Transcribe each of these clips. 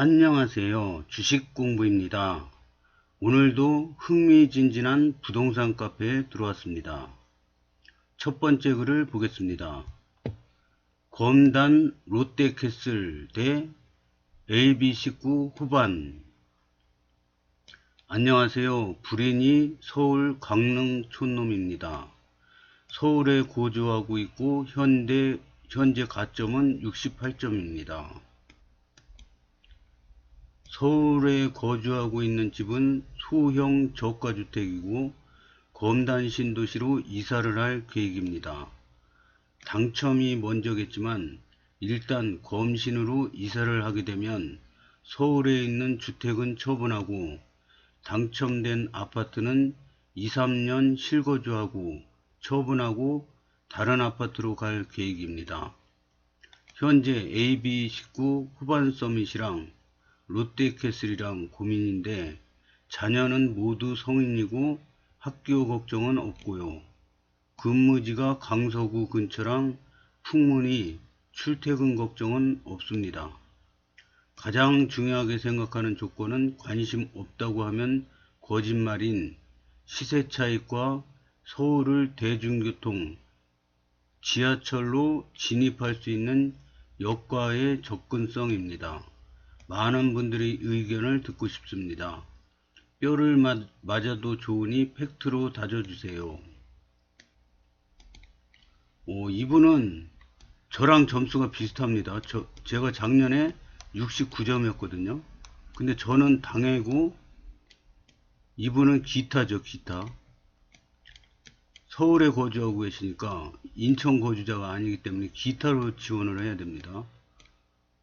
안녕하세요. 주식 공부입니다. 오늘도 흥미진진한 부동산 카페에 들어왔습니다. 첫 번째 글을 보겠습니다. 검단 롯데캐슬 대 AB19 후반 안녕하세요. 불인이 서울 강릉 촌놈입니다. 서울에 거주하고 있고 현대 현재 가점은 68점입니다. 서울에 거주하고 있는 집은 소형 저가주택이고 검단 신도시로 이사를 할 계획입니다. 당첨이 먼저겠지만 일단 검신으로 이사를 하게 되면 서울에 있는 주택은 처분하고 당첨된 아파트는 2, 3년 실거주하고 처분하고 다른 아파트로 갈 계획입니다. 현재 AB19 후반 서밋이랑 롯데캐슬이랑 고민인데 자녀는 모두 성인이고 학교 걱정은 없고요. 근무지가 강서구 근처랑 풍문이 출퇴근 걱정은 없습니다. 가장 중요하게 생각하는 조건은 관심 없다고 하면 거짓말인 시세 차익과 서울을 대중교통, 지하철로 진입할 수 있는 역과의 접근성입니다. 많은 분들의 의견을 듣고 싶습니다. 뼈를 맞, 맞아도 좋으니 팩트로 다져주세요. 오, 이분은 저랑 점수가 비슷합니다. 저, 제가 작년에 69점이었거든요. 근데 저는 당해고 이분은 기타죠, 기타. 서울에 거주하고 계시니까 인천 거주자가 아니기 때문에 기타로 지원을 해야 됩니다.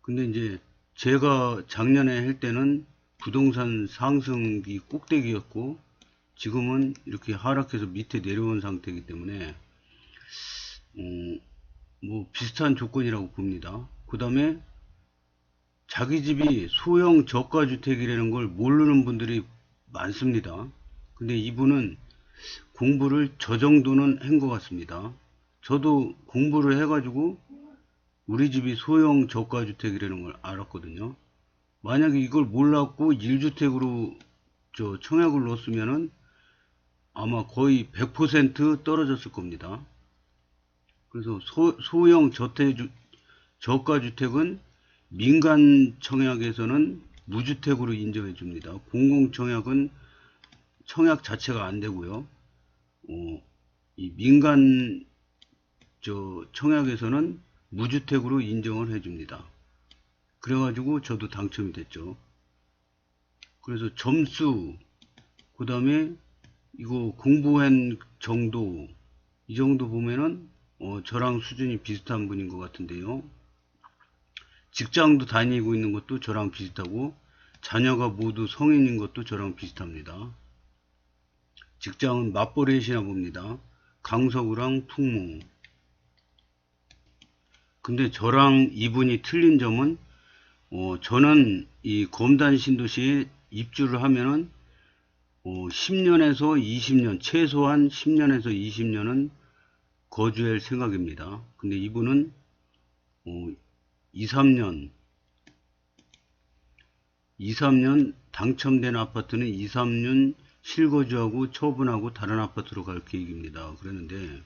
근데 이제 제가 작년에 할 때는 부동산 상승기 꼭대기였고 지금은 이렇게 하락해서 밑에 내려온 상태이기 때문에 음, 뭐 비슷한 조건이라고 봅니다. 그 다음에 자기 집이 소형 저가주택이라는 걸 모르는 분들이 많습니다. 근데 이분은 공부를 저 정도는 한 것 같습니다. 저도 공부를 해가지고 우리 집이 소형 저가주택이라는 걸 알았거든요. 만약에 이걸 몰랐고 1주택으로 저 청약을 넣었으면은 아마 거의 100% 떨어졌을 겁니다. 그래서 소, 소형 저택, 저가주택은 민간 청약에서는 무주택으로 인정해 줍니다. 공공 청약은 청약 자체가 안 되고요. 어, 이 민간 저 청약에서는 무주택으로 인정을 해줍니다. 그래가지고 저도 당첨이 됐죠. 그래서 점수, 그 다음에 이거 공부한 정도, 이 정도 보면은 어, 저랑 수준이 비슷한 분인 것 같은데요. 직장도 다니고 있는 것도 저랑 비슷하고 자녀가 모두 성인인 것도 저랑 비슷합니다. 직장은 맞벌이시나 봅니다. 강서구랑 풍무. 근데 저랑 이분이 틀린 점은 어, 저는 이 검단 신도시에 입주를 하면은 어, 10년에서 20년 최소한 10년에서 20년은 거주할 생각입니다. 근데 이분은 어, 2, 3년 2, 3년 당첨된 아파트는 2, 3년 실거주하고 처분하고 다른 아파트로 갈 계획입니다. 그랬는데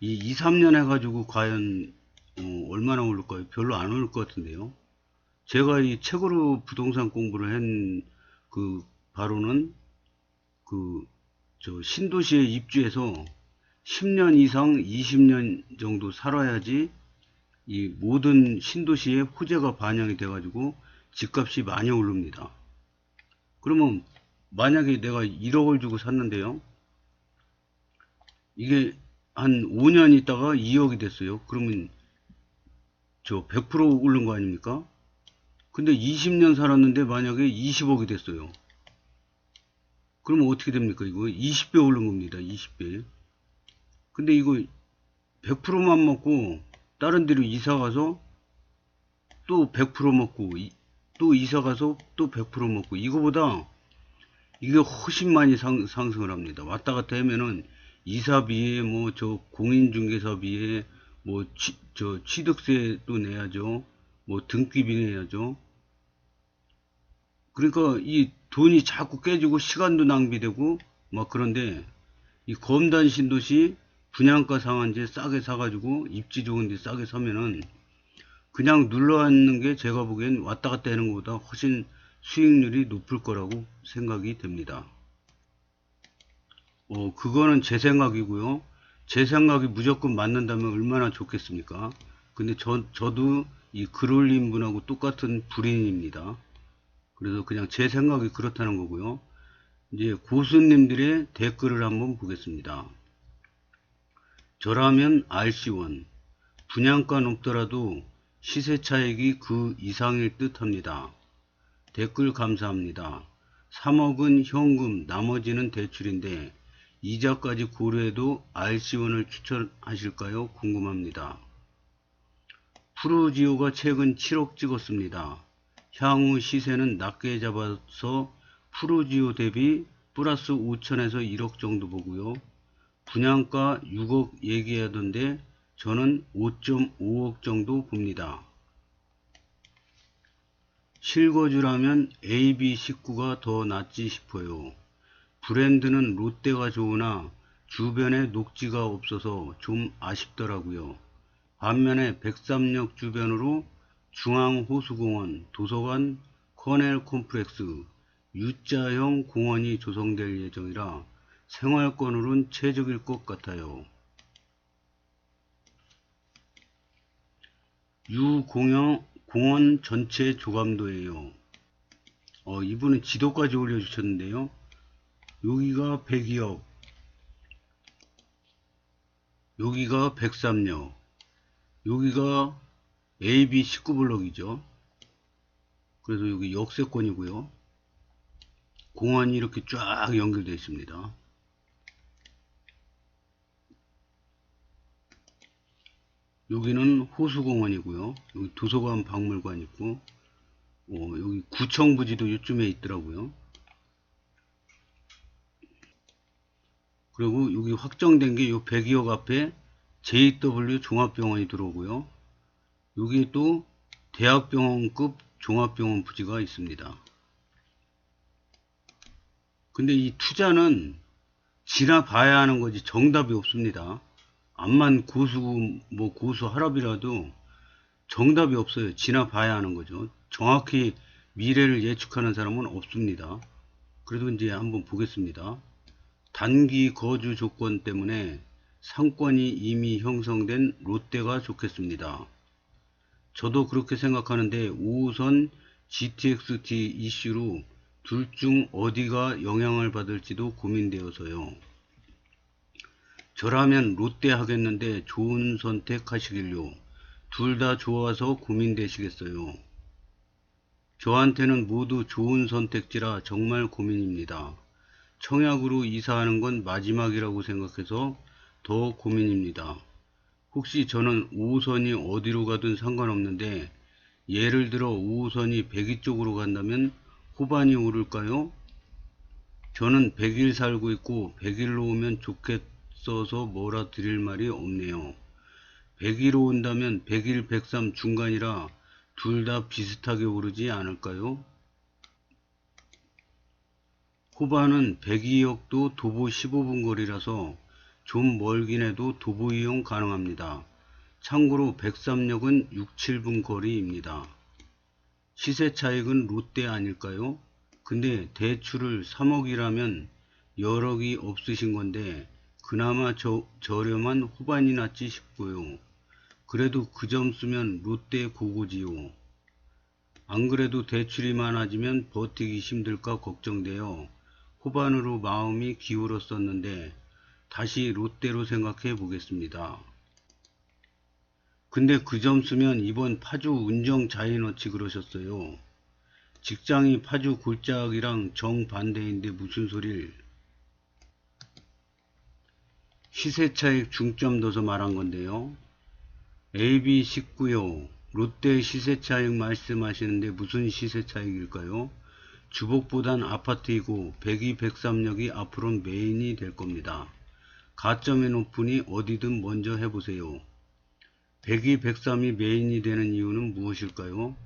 이 2, 3년 해가지고 과연 어, 얼마나 오를까요? 별로 안 오를 것 같은데요. 제가 이 책으로 부동산 공부를 한 그 바로는 그 저 신도시에 입주해서 10년 이상 20년 정도 살아야지 이 모든 신도시에 호재가 반영이 돼 가지고 집값이 많이 오릅니다. 그러면 만약에 내가 1억을 주고 샀는데요. 이게 한 5년 있다가 2억이 됐어요. 그러면 저100% 오른 거 아닙니까? 근데 20년 살았는데 만약에 20억이 됐어요. 그러면 어떻게 됩니까? 이거 20배 오른 겁니다. 20배. 근데 이거 100%만 먹고 다른 데로 이사 가서 또 100% 먹고 이- 또 이사 가서 또 100% 먹고 이거보다 이게 훨씬 많이 상, 상승을 합니다. 왔다 갔다 하면은 이사비에 뭐 저 공인중개사비에 뭐 취, 저 취득세 또 내야죠. 뭐 등기비 내야죠. 그러니까 이 돈이 자꾸 깨지고 시간도 낭비되고 막 그런데 이 검단 신도시 분양가 상한제 싸게 사가지고 입지 좋은데 싸게 사면은 그냥 눌러 앉는 게 제가 보기엔 왔다 갔다 하는 것보다 훨씬 수익률이 높을 거라고 생각이 됩니다. 어, 그거는 제 생각이고요. 제 생각이 무조건 맞는다면 얼마나 좋겠습니까? 근데 저, 저도 이 글 올린 분하고 똑같은 불인입니다. 그래서 그냥 제 생각이 그렇다는 거고요. 이제 고수님들의 댓글을 한번 보겠습니다. 저라면 RC1 분양가 높더라도 시세 차익이 그 이상일 듯 합니다. 댓글 감사합니다. 3억은 현금 나머지는 대출인데 이자까지 고려해도 RC1을 추천하실까요? 궁금합니다. 프로지오가 최근 7억 찍었습니다. 향후 시세는 낮게 잡아서 프로지오 대비 플러스 5천에서 1억 정도 보고요. 분양가 6억 얘기하던데 저는 5.5억 정도 봅니다. 실거주라면 AB19가 더 낫지 싶어요. 브랜드는 롯데가 좋으나 주변에 녹지가 없어서 좀 아쉽더라고요. 반면에 백삼역 주변으로 중앙호수공원, 도서관, 커넬 콤플렉스, U자형 공원이 조성될 예정이라 생활권으로는 최적일 것 같아요. 유공영 공원 전체 조감도예요. 어, 이분은 지도까지 올려주셨는데요. 여기가 102역, 여기가 103역, 여기가 AB 19블록이죠. 그래서 여기 역세권이고요. 공원이 이렇게 쫙 연결되어 있습니다. 여기는 호수공원이고요. 여기 도서관 박물관 있고 어, 여기 구청 부지도 이쯤에 있더라고요. 그리고 여기 확정된 게요 102역 앞에 JW 종합병원이 들어오고요. 여기 또 대학병원급 종합병원 부지가 있습니다. 근데 이 투자는 지나봐야 하는 거지 정답이 없습니다. 암만 고수 뭐 고수 할압이라도 정답이 없어요. 지나봐야 하는 거죠. 정확히 미래를 예측하는 사람은 없습니다. 그래도 이제 한번 보겠습니다. 단기 거주 조건 때문에 상권이 이미 형성된 롯데가 좋겠습니다. 저도 그렇게 생각하는데 5호선 GTX-T 이슈로 둘 중 어디가 영향을 받을지도 고민되어서요. 저라면 롯데 하겠는데 좋은 선택 하시길요. 둘 다 좋아서 고민되시겠어요. 저한테는 모두 좋은 선택지라 정말 고민입니다. 청약으로 이사하는 건 마지막이라고 생각해서 더 고민입니다. 혹시 저는 5호선이 어디로 가든 상관없는데 예를 들어 5호선이 백이 쪽으로 간다면 호반이 오를까요? 저는 100일 살고 있고 100일로 오면 좋겠어서 뭐라 드릴 말이 없네요. 100일로 온다면 101, 103 중간이라 둘 다 비슷하게 오르지 않을까요? 호반은 102역도 도보 15분 거리라서 좀 멀긴 해도 도보 이용 가능합니다. 참고로 103역은 6, 7분 거리입니다. 시세 차익은 롯데 아닐까요? 근데 대출을 3억이라면 여력이 없으신 건데 그나마 저, 저렴한 호반이 낫지 싶고요. 그래도 그 점 쓰면 롯데 고고지요. 안 그래도 대출이 많아지면 버티기 힘들까 걱정돼요. 호반으로 마음이 기울었었는데 다시 롯데로 생각해 보겠습니다. 근데 그점 쓰면 이번 파주 운정 자이너치 그러셨어요. 직장이 파주 골짜기랑 정반대인데 무슨 소릴 시세 차익 중점 둬서 말한 건데요. AB 19요. 롯데 시세 차익 말씀하시는데 무슨 시세 차익일까요? 주복보단 아파트이고 102, 103역이 앞으로는 메인이 될 겁니다. 가점이 높으니 어디든 먼저 해보세요. 102, 103이 메인이 되는 이유는 무엇일까요?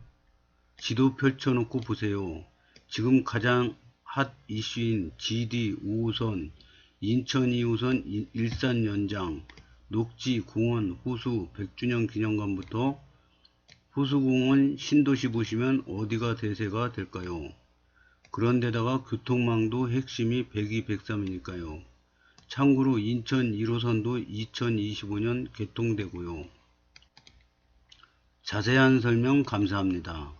지도 펼쳐놓고 보세요. 지금 가장 핫 이슈인 GD 5호선, 인천 2호선 인- 일산 연장, 녹지 공원 호수 100주년 기념관부터 호수공원 신도시 보시면 어디가 대세가 될까요? 그런데다가 교통망도 핵심이 102, 103이니까요. 참고로 인천 1호선도 2025년 개통되고요. 자세한 설명 감사합니다.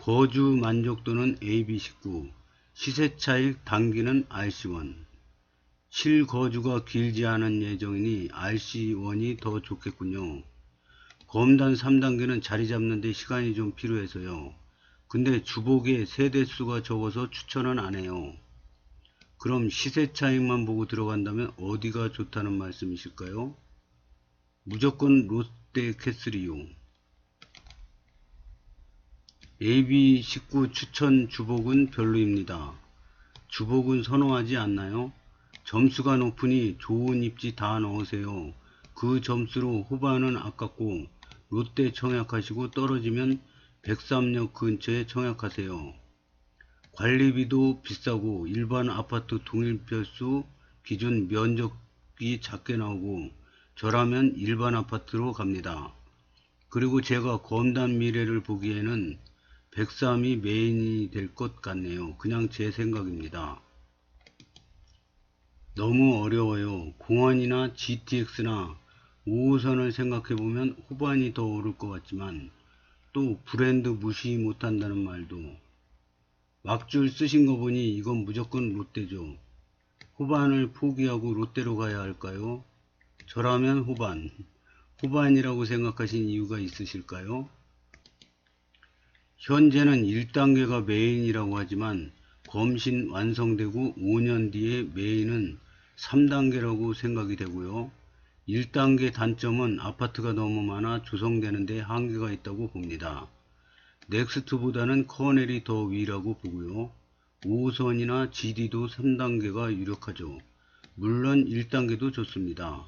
거주 만족도는 AB19, 시세 차익 단기는 RC1. 실거주가 길지 않은 예정이니 RC1이 더 좋겠군요. 검단 3단계는 자리 잡는데 시간이 좀 필요해서요. 근데 주복의 세대수가 적어서 추천은 안 해요. 그럼 시세 차익만 보고 들어간다면 어디가 좋다는 말씀이실까요? 무조건 롯데 캐슬이요. AB19 추천 주복은 별로입니다. 주복은 선호하지 않나요? 점수가 높으니 좋은 입지 다 넣으세요. 그 점수로 후반은 아깝고 롯데 청약하시고 떨어지면 백삼역 근처에 청약하세요. 관리비도 비싸고 일반 아파트 동일별수 기준 면적이 작게 나오고 저라면 일반 아파트로 갑니다. 그리고 제가 검단 미래를 보기에는 103이 메인이 될 것 같네요. 그냥 제 생각입니다. 너무 어려워요. 공원이나 GTX나 5호선을 생각해보면 후반이 더 오를 것 같지만 또 브랜드 무시 못한다는 말도 막줄 쓰신 거 보니 이건 무조건 롯데죠. 후반을 포기하고 롯데로 가야 할까요? 저라면 후반. 후반이라고 생각하신 이유가 있으실까요? 현재는 1단계가 메인이라고 하지만 검신 완성되고 5년 뒤에 메인은 3단계라고 생각이 되고요. 1단계 단점은 아파트가 너무 많아 조성되는 데 한계가 있다고 봅니다. 넥스트보다는 커넬이 더 위라고 보고요. 5호선이나 GD도 3단계가 유력하죠. 물론 1단계도 좋습니다.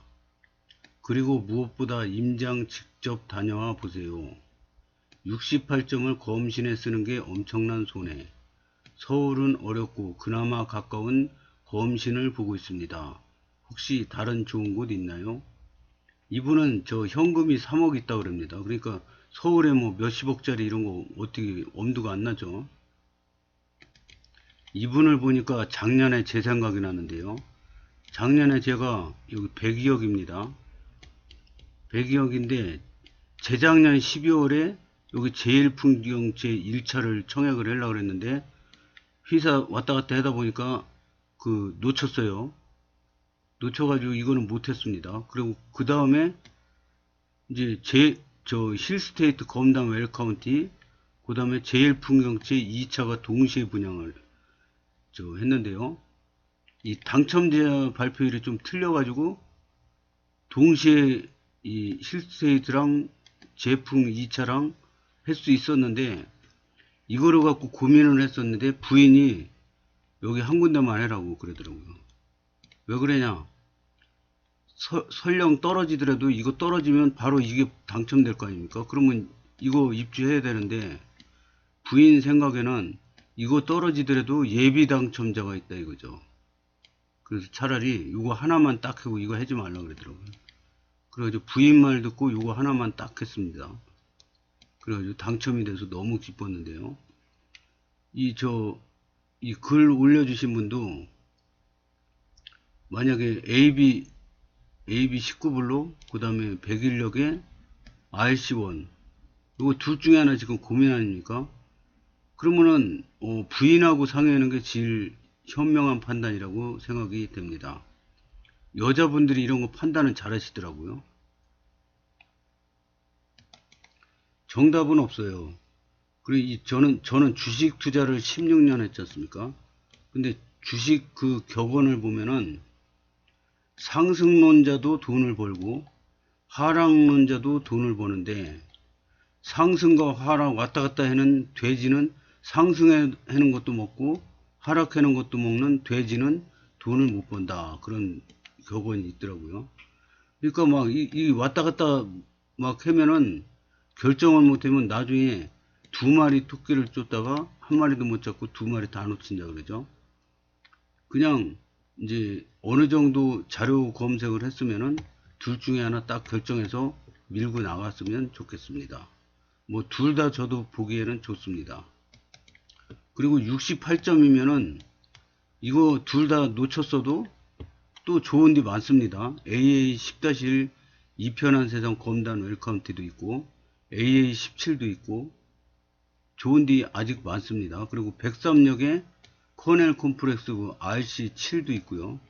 그리고 무엇보다 임장 직접 다녀와 보세요. 68점을 검신에 쓰는 게 엄청난 손해. 서울은 어렵고 그나마 가까운 검신을 보고 있습니다. 혹시 다른 좋은 곳 있나요? 이분은 저 현금이 3억 있다 그럽니다. 그러니까 서울에 뭐 몇십억짜리 이런 거 어떻게 엄두가 안 나죠? 이분을 보니까 작년에 제 생각이 나는데요. 작년에 제가 여기 102억입니다. 102억인데 재작년 12월에 여기 제일풍경채 1차를 청약을 하려고 그랬는데 회사 왔다 갔다 하다 보니까 그 놓쳤어요. 놓쳐가지고 이거는 못했습니다. 그리고 그 다음에 이제 제 저 힐스테이트 검담 웰카운티 그 다음에 제일 풍경채 2차가 동시에 분양을 저 했는데요. 이 당첨자 발표일이 좀 틀려가지고 동시에 이 힐스테이트랑 제풍 2차랑 할 수 있었는데 이거를 갖고 고민을 했었는데 부인이 여기 한 군데만 해라고 그러더라고요. 왜 그러냐? 서- 설령 떨어지더라도 이거 떨어지면 바로 이게 당첨될 거 아닙니까? 그러면 이거 입주해야 되는데 부인 생각에는 이거 떨어지더라도 예비 당첨자가 있다 이거죠. 그래서 차라리 이거 하나만 딱 하고 이거 하지 말라 그러더라고요. 그래가지고 부인 말 듣고 이거 하나만 딱 했습니다. 그래가지고 당첨이 돼서 너무 기뻤는데요. 이 저 이 글 올려주신 분도 만약에 AB AB 19불로 그 다음에 101역에 RC1 이거 둘 중에 하나 지금 고민 아닙니까? 그러면은 어, 부인하고 상의하는 게 제일 현명한 판단이라고 생각이 됩니다. 여자분들이 이런 거 판단은 잘 하시더라고요. 정답은 없어요. 그리고 이 저는 저는 주식 투자를 16년 했지 않습니까? 근데 주식 그 격언을 보면은 상승론자도 돈을 벌고 하락론자도 돈을 버는데 상승과 하락 왔다 갔다 하는 돼지는 상승하는 것도 먹고 하락하는 것도 먹는 돼지는 돈을 못 번다 그런 격언이 있더라고요. 그러니까 막 이 왔다 갔다 막 하면은 결정을 못하면 나중에 두 마리 토끼를 쫓다가 한 마리도 못 잡고 두 마리 다 놓친다 그러죠. 그냥 이제 어느 정도 자료 검색을 했으면은 둘 중에 하나 딱 결정해서 밀고 나갔으면 좋겠습니다. 뭐 둘 다 저도 보기에는 좋습니다. 그리고 68점이면은 이거 둘 다 놓쳤어도 또 좋은 데 많습니다. AA 10-1 이편한 세상 검단 웰컴티도 있고 AA 17도 있고 좋은 데 아직 많습니다. 그리고 103역에 커넬 콤프렉스 그 RC7도 있고요.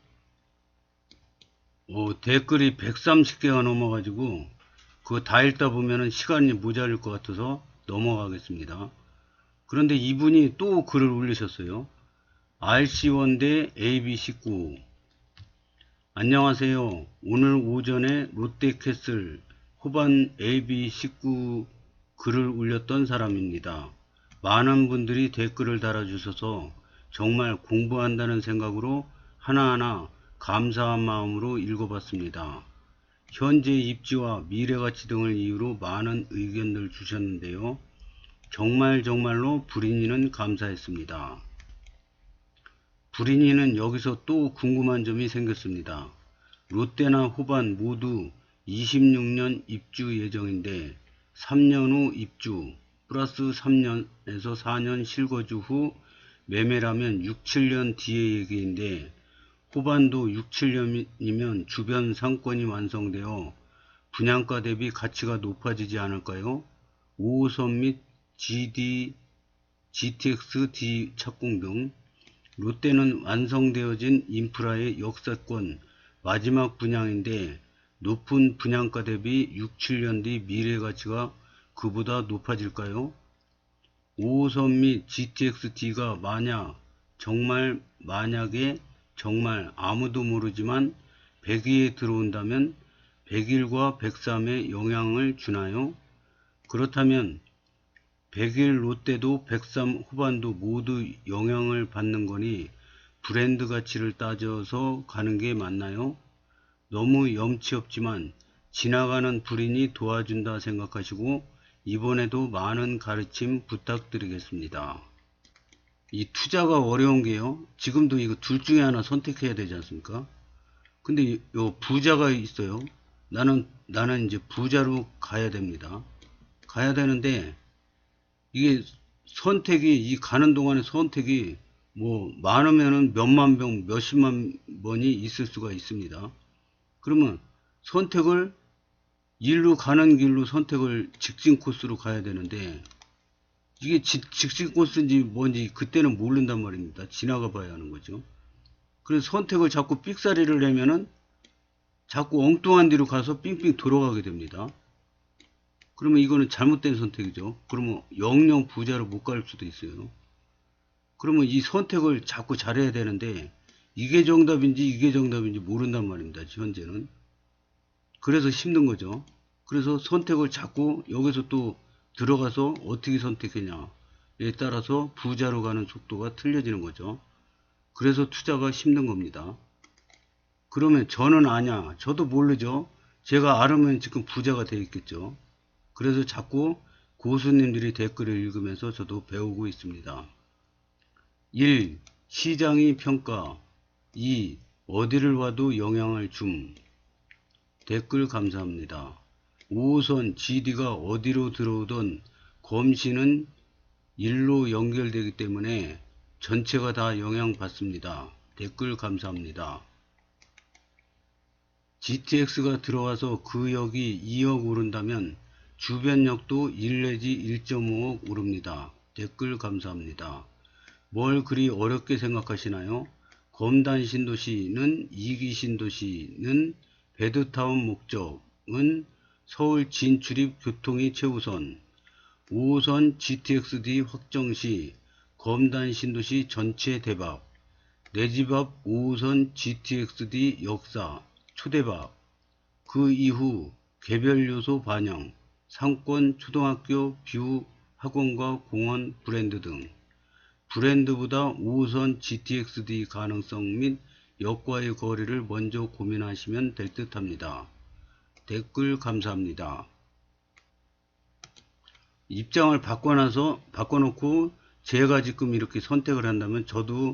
어, 댓글이 130개가 넘어가지고 그거 다 읽다 보면은 시간이 모자랄 것 같아서 넘어가겠습니다. 그런데 이분이 또 글을 올리셨어요. RC1 대 AB19 안녕하세요. 오늘 오전에 롯데캐슬 호반 AB19 글을 올렸던 사람입니다. 많은 분들이 댓글을 달아주셔서 정말 공부한다는 생각으로 하나하나 감사한 마음으로 읽어봤습니다. 현재 입지와 미래 가치 등을 이유로 많은 의견들 주셨는데요. 정말 정말로 불인이는 감사했습니다. 불인이는 여기서 또 궁금한 점이 생겼습니다. 롯데나 호반 모두 26년 입주 예정인데 3년 후 입주 플러스 3년에서 4년 실거주 후 매매라면 6, 7년 뒤의 얘기인데 호반도 6, 7년이면 주변 상권이 완성되어 분양가 대비 가치가 높아지지 않을까요? 5호선 및 GD, GTX D 착공 등 롯데는 완성되어진 인프라의 역사권 마지막 분양인데 높은 분양가 대비 6, 7년 뒤 미래 가치가 그보다 높아질까요? 5호선 및 GTX-D가 만약 정말 만약에 정말 아무도 모르지만 100위에 들어온다면 101과 103에 영향을 주나요? 그렇다면 101 롯데도 103 후반도 모두 영향을 받는 거니 브랜드 가치를 따져서 가는 게 맞나요? 너무 염치 없지만 지나가는 불인이 도와준다 생각하시고 이번에도 많은 가르침 부탁드리겠습니다. 이 투자가 어려운 게요. 지금도 이거 둘 중에 하나 선택해야 되지 않습니까? 근데 요 부자가 있어요. 나는 나는 이제 부자로 가야 됩니다. 가야 되는데 이게 선택이 이 가는 동안에 선택이 뭐 많으면은 몇만 병, 몇십만 번이 있을 수가 있습니다. 그러면 선택을 일로 가는 길로 선택을 직진 코스로 가야 되는데 이게 직, 직진 코스인지 뭔지 그때는 모른단 말입니다. 지나가 봐야 하는 거죠. 그래서 선택을 자꾸 삑사리를 내면은 자꾸 엉뚱한 데로 가서 삥삥 돌아가게 됩니다. 그러면 이거는 잘못된 선택이죠. 그러면 영영 부자로 못 갈 수도 있어요. 그러면 이 선택을 자꾸 잘해야 되는데 이게 정답인지 이게 정답인지 모른단 말입니다. 현재는. 그래서 힘든 거죠. 그래서 선택을 자꾸 여기서 또 들어가서 어떻게 선택했냐에 따라서 부자로 가는 속도가 틀려지는 거죠. 그래서 투자가 힘든 겁니다. 그러면 저는 아냐? 저도 모르죠. 제가 알으면 지금 부자가 되어 있겠죠. 그래서 자꾸 고수님들이 댓글을 읽으면서 저도 배우고 있습니다. 1. 시장이 평가 2. 어디를 와도 영향을 줌 댓글 감사합니다. 5호선 GD가 어디로 들어오던 검시는 1로 연결되기 때문에 전체가 다 영향받습니다. 댓글 감사합니다. GTX가 들어와서 그 역이 2억 오른다면 주변 역도 1 내지 1.5억 오릅니다. 댓글 감사합니다. 뭘 그리 어렵게 생각하시나요? 검단 신도시는 2기 신도시는 베드타운 목적은 서울 진출입 교통이 최우선 5호선 GTX-D 확정 시 검단 신도시 전체 대박 내 집 앞 5호선 GTX-D 역사 초대박. 그 이후 개별 요소 반영 상권 초등학교 뷰 학원과 공원 브랜드 등 브랜드보다 5호선 GTX-D 가능성 및 역과의 거리를 먼저 고민하시면 될 듯 합니다. 댓글 감사합니다. 입장을 바꿔놔서 바꿔놓고 제가 지금 이렇게 선택을 한다면 저도